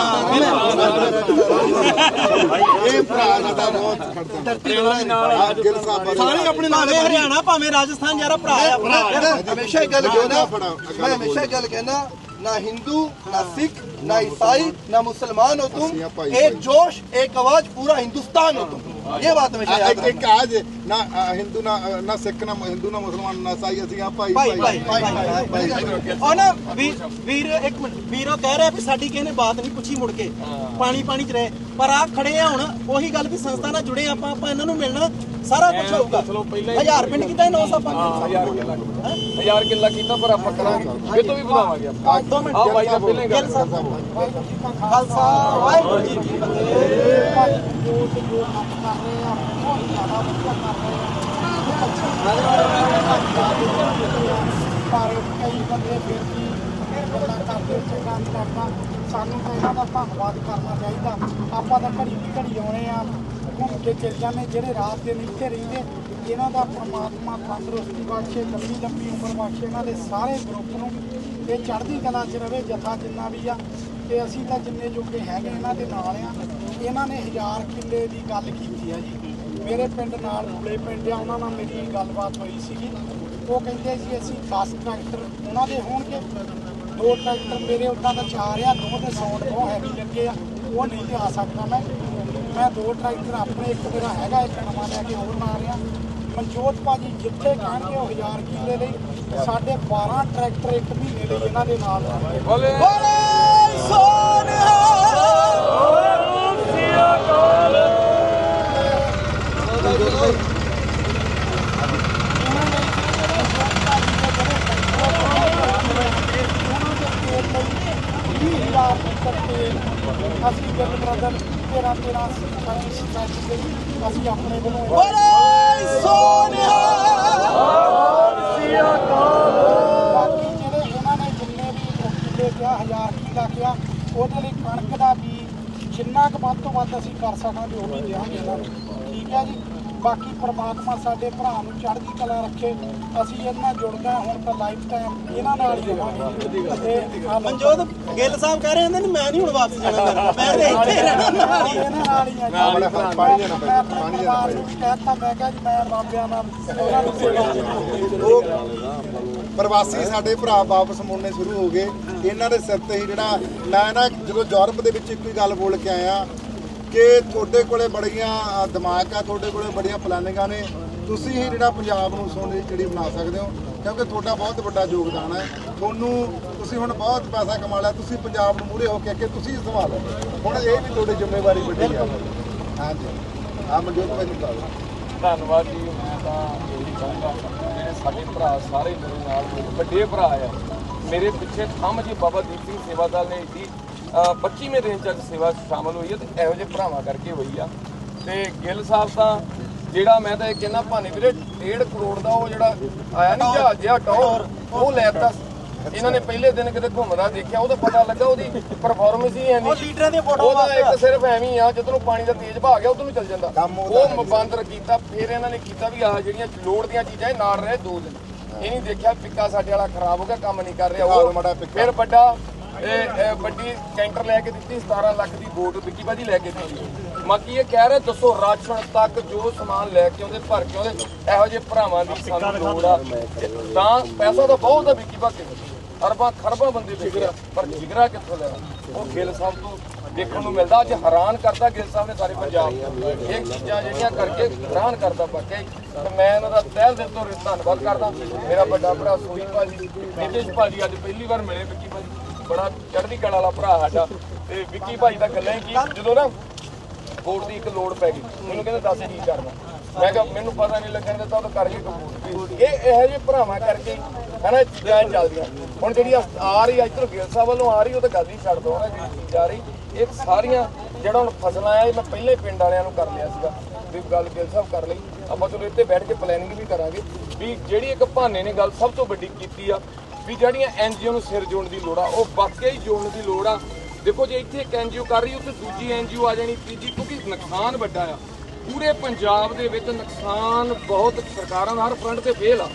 ਇਹ ਭਰਾ ਸਾਡਾ ਬਹੁਤ ਖੜਦਾ ਧਰਤੀ ਨਾਲ ਆ ਗਿੱਲ ਸਾਹਿਬ ਬਾਰੇ ਸਾਰੇ ਆਪਣੇ ਨਾਲ ਭਾਵੇਂ ਹਰਿਆਣਾ ਭਾਵੇਂ ਰਾਜਸਥਾਨ ਯਾਰਾ ਭਰਾ ਆ ਮੈਂ ਮੈਂ ਹਮੇਸ਼ਾ ਇਹ ਗੱਲ ਕਹਿਣਾ ਫੜਾ, ਗੱਲ मैं हमेशा ये गल कहना ना हिंदू ना सिख ना ईसाई ना मुसलमान हो तुम ਅਸੀਂ ਭਾਈ एक जोश एक आवाज पूरा हिंदुस्तान हो तुम ये बात हमेशा याद ਇੱਕ ਇੱਕ ਆਜ ਨਾ ਅ, ਹਿੰਦੂ ਨਾ ਅ, ਨਾ ਸਿੱਖ ਨਾ ਹਿੰਦੂ ਨਾ ਮੁਸਲਮਾਨ ਨਾ ਸਾਈ ਅਸੀਂ ਆ ਭਾਈ ਭਾਈ ਭਾਈ भाई भाई भाई भाई ਉਹ ਨਾ ਵੀਰ ਵੀਰ ਇੱਕ ਮਿੰਟ ਵੀਰ ਉਹ ਕਹਿ ਰਿਹਾ ਵੀ ਸਾਡੀ ਕਿਸੇ ਨੇ ਬਾਤ ਨਹੀਂ ਪੁੱਛੀ ਮੁੜ ਕੇ ਪਾਣੀ ਪਾਣੀ ਚ ਰਹੇ ਪਰ ਆ ਖੜੇ ਆ ਹੁਣ ਉਹੀ ਗੱਲ ਵੀ ਸੰਸਥਾ ਨਾਲ ਜੁੜੇ ਆਪਾਂ ਆਪਾਂ ਇਹਨਾਂ ਨੂੰ ਮਿਲਣਾ ਸਾਰਾ ਕੁਝ ਹੋਊਗਾ ਹਜ਼ਾਰ ਪਿੰਡ ਕੀਤਾ 900 ਹਜ਼ਾਰ ਕਿੱਲਾ ਹਜ਼ਾਰ ਕਿੱਲਾ ਕੀਤਾ ਪਰ ਆਪਾਂ ਕਰਾਂਗੇ ਇਹ ਤੋਂ ਵੀ ਵਧਾਵਾਂਗੇ ਆਪਾਂ ਦੋ ਮਿੰਟ ਆਹ ਬਾਈ ਦਾ ਪਹਿਲਾਂ ਹੀ ਗੱਲ ਗਿੱਲ ਸਾਹਿਬ ਖਾਲਸਾ ਵਾਹਿਗੁਰੂ ਜੀ ਕੀ ਫਤਿਹ ਲੋਕ ਜੋ ਕੰਮ ਕਰ ਰਹੇ ਆ ਬਹੁਤ ਜ਼ਿਆਦਾ ਕਰਨਾ ਪਏ ਆ ਪਰ ਕਈ ਬੰਦੇ ਫਿਰ ਵੀ ਇਹ ਗੱਲਾਂ ਕਰਦੇ ਚੰਗਾ ਨਹੀਂ ਕਰਦਾ ਸਾਨੂੰ ਤਾਂ ਇਹਨਾਂ ਦਾ ਧੰਨਵਾਦ ਕਰਨਾ ਚਾਹੀਦਾ ਆਪਾਂ ਤਾਂ ਘੜੀ ਦੀ ਘੜੀ ਆਉਣੇ ਆ ਘੁੰਮ ਕੇ ਚਲੇ ਜਾਂਦੇ ਜਿਹੜੇ ਰਾਤ ਦਿਨ ਇੱਥੇ ਰਹਿੰਦੇ ਇਹਨਾਂ ਦਾ ਪਰਮਾਤਮਾ ਤੰਦਰੁਸਤੀ ਬਖਸ਼ੇ ਲੰਮੀ ਲੰਮੀ ਉਮਰ ਬਖਸ਼ੇ ਇਹਨਾਂ ਦੇ ਸਾਰੇ ਗਰੁੱਪ ਨੂੰ ਇਹ ਚੜ੍ਹਦੀ ਕਲਾ 'ਚ ਰਵੇ, ਜਥਾ ਜਿੰਨਾ ਵੀ ਆ, ਤੇ ਅਸੀਂ ਤਾਂ ਜਿੰਨੇ ਜੋਗੇ ਹੈਗੇ ਇਹਨਾਂ ਦੇ ਨਾਲ ਆ। ਇਹਨਾਂ ਨੇ ਹਜ਼ਾਰ ਕਿੱਲੇ ਦੀ ਗੱਲ ਕੀਤੀ ਆ ਜੀ। ਮੇਰੇ ਪਿੰਡ ਨਾਲ ਬੁਲੇ ਪਿੰਡ ਆ ਉਹਨਾਂ ਨਾਲ ਮੇਰੀ ਗੱਲਬਾਤ ਹੋਈ ਸੀਗੀ। ਉਹ ਕਹਿੰਦੇ ਸੀ ਅਸੀਂ 10 ਟਰੈਕਟਰ ਉਹਨਾਂ ਦੇ ਹੋਣਗੇ। ਦੋ ਟਰੈਕਟਰ ਮੇਰੇ ਉਦਾਂ ਦਾ ਚਾਰ ਆ ਦੋ ਤੇ ਸਾਊਂਡ ਬਹੁਤ ਹੈਵੀ ਲੱਗੇ ਆ। ਉਹ ਨਹੀਂ ਲਿਆ ਸਕਦਾ ਮੈਂ। ਮੈਂ ਦੋ ਟਰੈਕਟਰ ਆਪਣੇ ਇੱਕ ਮੇਰਾ ਹੈਗਾ ਇੱਕ ਨਵਾਂ ਲੈ ਕੇ ਹੋਰ ਲਾ ਰਿਹਾ। ਮਨਜੋਤ ਭਾਜੀ ਜਿੱਥੇ ਕਹਿਣਗੇ ਉਹ ਹਜ਼ਾਰ ਕਿੱਲੇ ਲਈ। ਸਾਡੇ 12 ਟਰੈਕਟਰ ਇੱਕ ਮਹੀਨੇ ਲਈ ਇਹਨਾਂ ਦੇ ਨਾਲ ਲਾਉਣਗੇ ਅਸੀਂ ਗਿੱਲ ਬ੍ਰਦਰ 13 13 ਸਾਡੀ ਸਟੈਚੂ ਦੇ ਅਸੀਂ ਆਪਣੇ ਵੱਲੋਂ ਬਾਕੀ ਜਿਹੜੇ ਉਹਨਾਂ ਨੇ ਜਿੰਨੇ ਵੀ ਕਿੱਲੇ ਕਿਹਾ, ਹਜ਼ਾਰ ਕਿੱਲਾ ਕਿਹਾ, ਉਹਦੇ ਲਈ ਕਣਕ ਦਾ ਵੀ ਜਿੰਨਾ ਕੁ ਵੱਧ ਤੋਂ ਵੱਧ ਅਸੀਂ ਕਰ ਸਕਾਂਗੇ, ਉਹ ਵੀ ਦਿਆਂਗੇ। ਇਹਨਾਂ ਨੂੰ ਠੀਕ ਹੈ ਜੀ? ਬਾਕੀ ਪ੍ਰਮਾਤਮਾ ਸਾਡੇ ਭਰਾ ਨੂੰ ਚੜ੍ਹਦੀ ਕਲਾ ਰੱਖੇ। ਅਸੀਂ ਇਹਨਾਂ ਨਾਲ ਜੁੜਦੇ ਹਾਂ ਹੁਣ ਤਾਂ ਲਾਈਫ ਟਾਈਮ ਇਹਨਾਂ ਨਾਲ ਹੀ ਰਹਾਂਗੇ ਤੇ ਆਹ ਲਓ। ਮਨਜੋਤ ਗਿੱਲ ਸਾਹਿਬ ਕਹਿ ਰਹੇ ਨੇ ਮੈਂ ਨਹੀਂ ਹੁਣ ਵਾਪਸ ਜਾਣਾ ਮੈਂ ਤੇ ਇੱਥੇ ਹੀ ਰਹਿਣਾ। ਨਾਲ ਹੀ ਇਹਨਾਂ ਨਾਲ ਹੀ ਆ ਜੀ। ਆਪਣੇ ਹੱਥ ਪਾਣੀ ਦੇਣਾ ਮੈਂ ਪੈਂਦਾ, ਆਪਣੇ ਪਾਣੀ ਦੇਣਾ ਪਰਿਵਾਰ ਨੂੰ ਕਹਿਤਾ ਮੈਂ ਕਿਹਾ ਜੀ ਮੈਂ ਬਾਬਿਆਂ ਨਾਲ ਉਹਨਾਂ ਨੂੰ ਸੇਵਾ ਦੇਣੀ ਉਹ ਪ੍ਰਵਾਸੀ ਸਾਡੇ ਭਰਾ ਵਾਪਸ ਮੁੜਨੇ ਸ਼ੁਰੂ ਹੋ ਗਏ। ਇਹਨਾਂ ਦੇ ਸਿਰ ਤੇ ਹੀ ਜਿਹੜਾ ਮੈਂ ਨਾ ਜਦੋਂ ਯੂਰਪ ਦੇ ਵਿੱਚ ਇੱਕ ਹੀ ਗੱਲ ਬੋਲ ਕੇ ਆਇਆ ਕਿ ਤੁਹਾਡੇ ਕੋਲੇ ਬੜੀਆਂ ਅ, ਦਿਮਾਗ ਆ ਤੁਹਾਡੇ ਕੋਲੇ ਬੜੀਆਂ ਪਲਾਨਿੰਗਾਂ ਨੇ। ਤੁਸੀਂ ਹੀ ਜਿਹੜਾ ਪੰਜਾਬ ਨੂੰ ਸੋਨੇ ਦੀ ਚਿੜੀ ਬਣਾ ਸਕਦੇ ਹੋ ਕਿਉਂਕਿ ਤੁਹਾਡਾ ਬਹੁਤ ਵੱਡਾ ਯੋਗਦਾਨ ਹੈ। ਤੁਹਾਨੂੰ ਤੁਸੀਂ ਹੁਣ ਬਹੁਤ ਪੈਸਾ ਕਮਾ ਲਿਆ ਤੁਸੀਂ ਪੰਜਾਬ ਨੂੰ ਮੂਹਰੇ ਹੋ ਕੇ ਅੱਗੇ ਤੁਸੀਂ ਹੀ ਸੰਭਾਲੋ ਹੁਣ ਇਹ ਵੀ ਤੁਹਾਡੀ ਜ਼ਿੰਮੇਵਾਰੀ ਵੱਡੀ ਹੈ ਹਾਂਜੀ। ਆ ਮਨਜੋਤ ਭਾਈ ਨੂੰ ਬੁਲਾ ਧੰਨਵਾਦ ਜੀ ਮੈਂ ਤਾਂ ਇਹੀ ਚਾਹੁੰਦਾ ਜਿਹੜੇ ਸਾਡੇ ਭਰਾ ਸਾਰੇ ਮੇਰੇ ਨਾਲ ਵੱਡੇ ਭਰਾ ਆ। ਮੇਰੇ ਪਿੱਛੇ ਥੰਮ ਜੀ ਬਾਬਾ ਦੀਪ ਸਿੰਘ ਸੇਵਾਦਾਰ ਨੇ ਏਡੀ 25ਵੇਂ ਦਿਨ ਚ ਅੱਜ ਸੇਵਾ ਸ਼ਾਮਲ ਹੋਈ ਹੈ ਤੇ ਇਹੋ ਜਿਹੇ ਭਰਾਵਾਂ ਕਰਕੇ ਹੋਈ ਆ। ਤੇ ਗਿੱਲ ਸਾਹਿਬ ਤਾਂ ਜਿਹੜਾ ਮੈਂ ਤਾਂ ਇਹ ਕਹਿੰਦਾ ਭਾਨੇ ਵੀਰੇ 1.5 ਕਰੋੜ ਦਾ ਉਹ ਜਿਹੜਾ ਆਇਆ ਨਹੀਂ ਜਹਾਜ਼ ਜਿਹਾ ਟੌਰ ਉਹ ਲੈਤਾ ਇਹਨਾਂ ਨੇ ਪਹਿਲੇ ਦਿਨ ਕਿਤੇ ਘੁੰਮਦਾ ਦੇਖਿਆ ਉਹਦਾ ਪਤਾ ਲੱਗਾ ਉਹਦੀ ਪਰਫਾਰਮੈਂਸ ਹੀ ਐ ਉਹ ਲੀਡਰਾਂ ਦੀਆਂ ਫੋਟੋ ਉਹਦਾ ਇੱਕ ਸਿਰਫ ਐਵੇਂ ਹੀ ਆ ਜਦੋਂ ਪਾਣੀ ਦਾ ਤੇਜ਼ ਭਾਅ ਗਿਆ ਉਦੋਂ ਨੂੰ ਚੱਲ ਜਾਂਦਾ। ਉਹ ਬੰਦ ਕੀਤਾ ਫਿਰ ਇਹਨਾਂ ਨੇ ਕੀਤਾ ਵੀ ਆਹ ਜਿਹੜੀਆਂ ਲੋੜ ਦੀਆਂ ਚੀਜ਼ਾਂ ਇਹ ਨਾਲ ਰਹੇ ਦੋ ਦਿਨ। ਇਹ ਨਹੀਂ ਦੇਖਿਆ ਪਿੱਕਾ ਸਾਡੇ ਵਾਲਾ ਖਰਾਬ ਹੋ ਗਿਆ ਕੰਮ ਨਹੀਂ ਕਰ ਰਿਹਾ। ਉਹ ਮਾੜਾ ਪਿੱਕਾ। ਫਿਰ ਵੱਡਾ ਇਹ ਵੱਡੀ ਕੈਂਟਰ ਲੈ ਕੇ ਦਿੱਤੀ 17 ਲੱਖ ਦੀ ਬੋਟ ਵਿੱਕੀ ਬਾਜੀ ਲੈ ਕੇ ਦਿੱਤੀ। ਮਾਕੀ ਇਹ ਕਹਿ ਰਹੇ ਦੱਸੋ ਰਾਸ਼ਨ ਤੱਕ ਜੋ ਸਮਾਨ ਲੈ ਕੇ ਆਉਂਦੇ ਭਰ ਕੇ ਆਉਂਦੇ ਇਹੋ ਜਿਹੇ ਭਰਾਵਾਂ ਦੀ ਸਾਨੂੰ ਲੋੜ ਆ। ਤਾਂ ਪੈਸਾ ਤਾਂ ਬਹੁਤ ਆ ਵਿੱਕੀ ਬਾਕੀ ਅਰਬਾਂ ਖਰਬਾਂ ਬੰਦੇ ਵੇਖਿਆ ਪਰ ਜਿਗਰਾ ਕਿੱਥੋਂ ਲੈਣਾ? ਉਹ ਗਿੱਲ ਸਾਹਿਬ ਤੋਂ ਦੇਖਣ ਨੂੰ ਮਿਲਦਾ ਅੱਜ ਹੈਰਾਨ ਕਰਦਾ ਗਿੱਲ ਸਾਹਿਬ ਨੇ ਸਾਰੇ ਪੰਜਾਬ ਇਹ ਚੀਜ਼ਾਂ ਜਿਹੜੀਆਂ ਕਰਕੇ ਹੈਰਾਨ ਕਰਦਾ ਵਾਕਿਆ ਹੀ। ਤੇ ਮੈਂ ਇਹਨਾਂ ਦਾ ਤਹਿ ਦਿਲ ਤੋਂ ਧੰਨਵਾਦ ਕਰਦਾ। ਮੇਰਾ ਵੱਡਾ ਭਰਾ ਸੋਈ ਭਾਜੀ ਨਿਤੇਸ਼ ਭਾਜੀ ਅੱਜ ਪਹਿਲੀ ਵਾਰ ਮਿਲੇ ਵਿੱਕੀ ਭਾਜੀ ਬੜਾ ਚੜ੍ਹਦੀ ਕਲਾ ਵਾਲਾ ਭਰਾ ਸਾਡਾ ਤੇ ਵਿੱਕੀ ਭਾਈ ਦਾ ਗੱਲਾਂ ਕੀ, ਜਦੋਂ ਨਾ ਵੋਟ ਦੀ ਇੱਕ ਲੋੜ ਪੈ ਗਈ, ਮੈਨੂੰ ਕਹਿੰਦੇ ਦੱਸ ਕੀ ਕਰਨਾ। ਮੈਂ ਕਿਹਾ ਮੈਨੂੰ ਪਤਾ ਨਹੀਂ ਲੱਗਣ ਦਿੱਤਾ ਤਾਂ ਕਰ ਕਬੂਲ ਇਹ ਇਹੋ ਜਿਹੇ ਭਰਾਵਾਂ ਕਰਕੇ ਹਨਾ ਚੀਜ਼ਾਂ ਚੱਲਦੀਆਂ। ਹੁਣ ਜਿਹੜੀ ਆ ਆ ਰਹੀ ਇੱਧਰ ਗਿੱਲ ਸਾਹਿਬ ਵੱਲੋਂ ਆ ਰਹੀ, ਉਹ ਤਾਂ ਗੱਲ ਹੀ ਛੱਡ ਦੋ ਨਾ ਜਿਹੜੀ ਚੀਜ਼ ਆ ਰਹੀ। ਇਹ ਸਾਰੀਆਂ ਜਿਹੜਾ ਹੁਣ ਫਸਲਾਂ ਆ, ਇਹ ਮੈਂ ਪਹਿਲੇ ਪਿੰਡ ਵਾਲਿਆਂ ਨੂੰ ਕਰ ਲਿਆ ਸੀਗਾ, ਵੀ ਗੱਲ ਗਿੱਲ ਸਾਹਿਬ ਕਰ ਲਈ। ਆਪਾਂ ਚਲੋ ਇੱਥੇ ਬੈਠ ਕੇ ਪਲੈਨਿੰਗ ਵੀ ਕਰਾਂਗੇ, ਵੀ ਜਿਹੜੀ ਇੱਕ ਭਾਨੇ ਨੇ ਗੱਲ ਸਭ ਤੋਂ ਵੱਡੀ ਕੀਤੀ ਆ ਵੀ ਜਿਹੜੀਆਂ ਐਨਜੀਓ ਨੂੰ ਸਿਰ ਜੋੜਨ ਦੀ ਲੋੜ ਆ ਉਹ ਵਾਕਿਆ ਹੀ ਜੋੜਨ ਦੀ ਲੋੜ ਆ। ਦੇਖੋ ਜੇ ਇੱਥੇ ਇੱਕ ਐਨਜੀਓ ਕਰ ਰਹੀ ਉੱਥੇ ਦੂਜੀ ਐਨਜੀਓ ਆ ਜਾਣੀ ਤੀਜੀ ਕਿਉਂਕਿ ਨੁਕਸਾਨ ਵੱਡਾ ਆ। ਪੂਰੇ ਪੰਜਾਬ ਦੇ ਵਿੱਚ ਨੁਕਸਾਨ ਬਹੁਤ ਸਰਕਾਰਾਂ ਦਾ ਹਰ ਫਰੰਟ ਤੇ ਫੇਲ ਆ।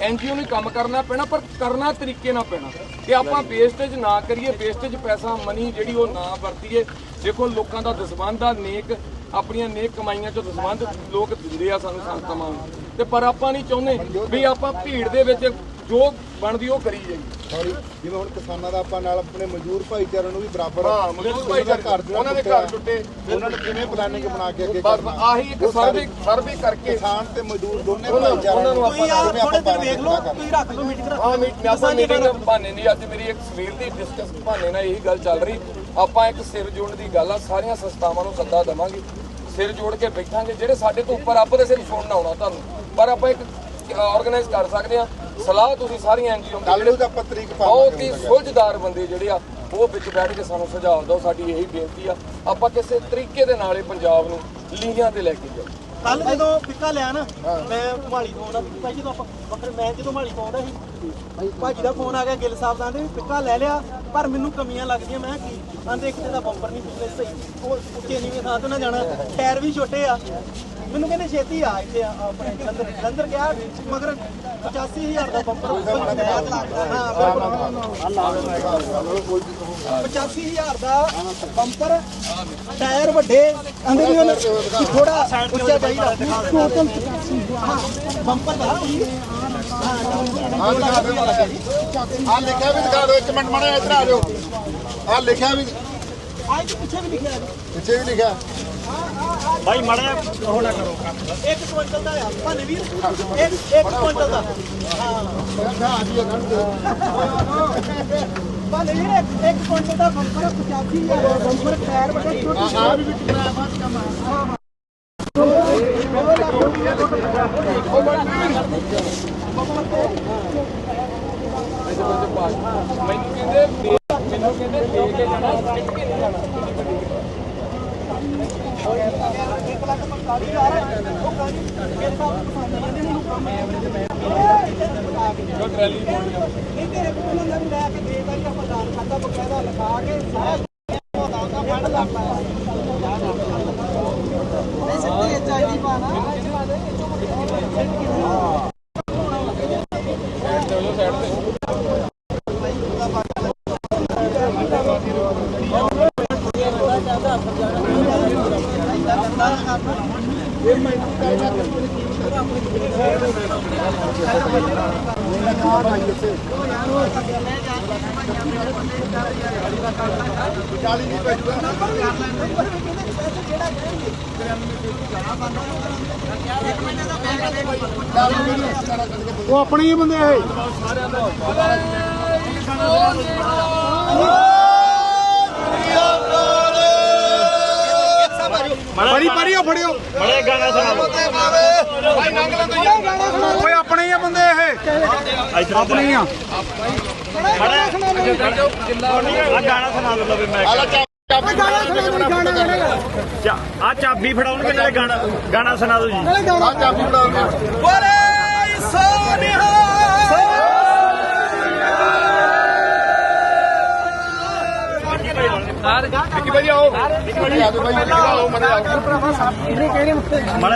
ਐਨਜੀਓ ਨੂੰ ਕੰਮ ਕਰਨਾ ਪੈਣਾ ਪਰ ਕਰਨਾ ਤਰੀਕੇ ਨਾਲ ਪੈਣਾ। ਤੇ ਆਪਾਂ ਵੇਸਟੇਜ ਨਾ ਕਰੀਏ ਵੇਸਟੇਜ ਪੈਸਾ ਮਨੀ ਜਿਹੜੀ ਉਹ ਨਾ ਵਰਤੀਏ। ਦੇਖੋ ਲੋਕਾਂ ਦਾ ਦਸਵੰਧ ਆ ਨੇਕ ਆਪਣੀਆਂ ਨੇਕ ਕਮਾਈਆਂ ਚੋਂ ਦਸਵੰਧ ਲੋਕ ਦਿੰਦੇ ਆ ਸਾਨੂੰ ਨੂੰ ਤੇ ਪਰ ਆਪਾਂ ਨਹੀਂ ਚਾਹੁੰਦੇ ਵੀ ਆਪਾਂ ਭੀੜ ਦੇ ਵਿੱਚ ਜੋ ਬਣਦੀ ਉਹ ਕਰੀ ਜਾਈਏ ਸੌਰੀ ਜਿਵੇਂ ਹੁਣ ਕਿਸਾਨਾਂ ਦਾ ਆਪਾਂ ਨਾਲ ਆਪਣੇ ਮਜ਼ਦੂਰ ਭਾਈਚਾਰੇ ਨੂੰ ਵੀ ਬਰਾਬਰ ਹਾਂ, ਮਜ਼ਦੂਰ ਉਹਨਾਂ ਦਾ ਭਾਈਚਾਰੇ, ਜਿਹੜਾ ਉਹਨਾਂ ਦੇ ਟੁੱਟਿਆ, ਘਰ ਟੁੱਟੇ। ਉਹਨਾਂ ਨੂੰ ਕਿਵੇਂ ਪਲਾਨਿੰਗ ਬਣਾ ਕੇ ਅੱਗੇ ਬਸ ਕਰਨਾ? ਆਹੀ ਇੱਕ ਸਰਵੇ ਸਰਵੇ ਕਰਕੇ ਕਿਸਾਨ ਤੇ ਮਜ਼ਦੂਰ ਦੋਨੇ ਉਹਨਾਂ- ਭਾਈਚਾਰਿਆਂ ਉਹਨਾਂ ਨੂੰ ਨੂੰ ਤੁਸੀਂ ਆ ਕਿਵੇਂ ਆਪਾਂ ਥੋੜੇ ਦਿਨ ਪਾਣਾ ਵੇਖ ਲਓ ਕਰਨਾ। ਤੁਸੀਂ ਰੱਖ ਲਓ ਮੀਟਿੰਗ ਰੱਖ ਹਾਂ ਮੀਟ ਆਪਾਂ ਮੀਟਿੰਗ ਭਾਨੇ ਦੀ ਅੱਜ ਮੇਰੀ ਇੱਕ ਸਵੇਰ ਦੀ ਡਿਸਕਸ ਭਾਨੇ ਨਾਲ ਇਹੀ ਗੱਲ ਚੱਲ ਰਹੀ। ਆਪਾਂ ਇੱਕ ਸਿਰ ਜੋੜਨ ਦੀ ਗੱਲ ਆ ਸਾਰੀਆਂ ਸੰਸਥਾਵਾਂ ਨੂੰ ਸੱਦਾ ਦੇਵਾਂਗੇ। ਸਿਰ ਜੋੜ ਕੇ ਬੈਠਾਂਗੇ ਜਿਹੜੇ ਸਾਡੇ ਤੋਂ ਉੱਪਰ ਰੱਬ ਦੇ ਸਿਰ ਸੁਣਨਾ ਆਉਣਾ ਤੁਹਾਨੂੰ। ਪਰ ਆਪਾਂ ਇੱਕ ਆਰਗੇਨਾਈਜ਼ ਕਰ ਸਕਦੇ ਆ ਸਲਾਹ ਤੁਸੀਂ ਸਾਰੀਆਂ ਐਨਜੀਓ ਕੱਲ ਨੂੰ ਤਾਂ ਆਪਾਂ ਤਰੀਕ ਬਹੁਤ ਹੀ ਸੁਲਝਦਾਰ ਬੰਦੇ ਜਿਹੜੇ ਆ ਉਹ ਵਿੱਚ ਬੈਠ ਕੇ ਸਾਨੂੰ ਸੁਝਾਅ ਦਿਓ ਸਾਡੀ ਇਹੀ ਬੇਨਤੀ ਆ। ਆਪਾਂ ਕਿਸੇ ਤਰੀਕੇ ਦੇ ਨਾਲ ਇਹ ਪੰਜਾਬ ਨੂੰ ਲੀਹਾਂ ਤੇ ਲੈ ਕੇ ਜਾਓ। ਕੱਲ ਜਦੋਂ ਪਿੱਕਾ ਲਿਆ ਨਾ ਮੈਂ ਮਾਲੀ ਤੋਂ ਆਉਂਦਾ ਭਾਈ ਜਦੋਂ ਆਪਾਂ ਵੱਖਰੇ ਮੈਂ ਜਦੋਂ ਮਾਲੀ ਤੋਂ ਆਉਂਦਾ ਸੀ ਭਾਜੀ ਦਾ ਫੋਨ ਆ ਗਿਆ ਗਿੱਲ ਸਾਹਿਬ ਦਾ ਪਿੱਕਾ ਲੈ ਲਿਆ। ਪਰ ਮੈਨੂੰ ਕਮੀਆਂ ਲੱਗਦੀਆਂ, ਮੈਂ ਕੀ? ਆਂਦੇ ਇੱਕ ਤੇ ਦਾ ਬੰਪਰ ਨਹੀਂ ਪਿਛਲੇ ਸਹੀ। ਉਹ ਉੱਚੇ ਨੀਵੇਂ ਥਾਂ ਤੇ ਨਾ ਜਾਣਾ। ਟਾਇਰ ਵੀ ਛੋਟੇ ਆ। ਮੈਨੂੰ ਕਹਿੰਦੇ ਛੇਤੀ ਆ ਇੱਥੇ, ਆ, ਆਪਣੇ ਜਲੰਧਰ ਜਲੰਧਰ ਗਿਆ, ਮਗਰ 85000 ਦਾ ਬੰਪਰ ਹਾਂ, ਬਿਲਕੁਲ। 85000 ਦਾ ਬੰਪਰ ਟਾਇਰ ਵੱਡੇ। ਆਂਦੇ ਵੀ ਥੋੜਾ ਉੱਚਾ ਚਾਹੀਦਾ। ਟੋਟਲ 85000 ਬੰਪਰ ਦਾ ਆ ਦਿਖਾ ਦਿਓ ਆ ਲਿਖਿਆ ਵੀ ਦਿਖਾ ਦਿਓ ਇੱਕ ਮਿੰਟ ਮਾੜਾ ਜਿਹਾ ਇੱਧਰ ਆ ਜਾਓ। ਆ ਲਿਖਿਆ ਵੀ ਆਜ ਪਿੱਛੇ ਵੀ ਲਿਖਿਆ ਹੈ ਪਿੱਛੇ ਵੀ ਲਿਖਿਆ। ਭਾਈ ਮੜਿਆ ਉਹ ਨਾ ਕਰੋ। ਇੱਕ ਕੁਇੰਟਲ ਦਾ ਆ। ਭਾਨੇ ਵੀਰ ਇੱਕ ਇੱਕ ਕੁਇੰਟਲ ਦਾ। ਹਾਂ ਭਾਨੇ ਵੀਰ ਇੱਕ ਇੱਕ ਕੁਇੰਟਲ ਦਾ ਬੰਪਰ 85000 ਦਾ ਬੰਪਰ ਟਾਇਰ ਵੱਡੇ ਛੋਟੇ ਆ ਵੀ ਵਿੱਚ ਕਿਰਾਇਆ ਬਾਅਦ ਕੰਮ ਆ ਇੱਕ ਲੱਖ 45000 ਉਹ ਕਾਜੀ ਮੇਰੇ ਸਾਹ ਪਸੰਦ ਆ ਜਾਂਦੇ ਮੈਨੂੰ ਕੰਮ ਜੋ ਟਰੈਲੀ ਮੋੜ ਇਹ ਤੇਰੇ ਕੋਲ ਨਾ ਲੈ ਕੇ ਦੇ ਵਾਰੀ ਆਪਾਂ ਦਾਨ ਖਾਤਾ ਬਕਾਇਦਾ ਲਿਖਾ ਕੇ ਸਾਰਾ ਦਾ ਫੰਡ ਲੱਗਦਾ ਨਹੀਂ ਸਿੱਧੀ ਚਾਹੀਦੀ ਪਾਣਾ ਉਹ ਆਪਣੇ ਹੀ ਬੰਦੇ ਇਹ। ਪਰੀ ਪਰੀ ਉਹ ਫੜਿਓ। ਮੜਿਆ ਗਾਣਾ ਸੁਣਾ ਓਏ ਆਪਣੇ ਹੀ ਆ ਬੰਦੇ ਇਹ। ਆਪਣੇ ਹੀ ਆ। ਆ ਗਾਣਾ ਸੁਣਾ ਦੋ ਲਵੇ ਮੈਂ। ਆ ਚਾਬੀ ਫੜਾਉਣਗੇ ਨਾਲੇ ਗਾਣਾ ਗਾਣਾ ਸੁਣਾ ਦਿਓ ਜੀ। ਆ ਚਾਬੀ ਬਣਾ ਬੋਲੇ ਸੋਨਿਹਾ ਕਿ ਭਾਈ ਆਓ। ਕਿ ਭਾਈ ਆਓ ਮਨੇ ਆਓ।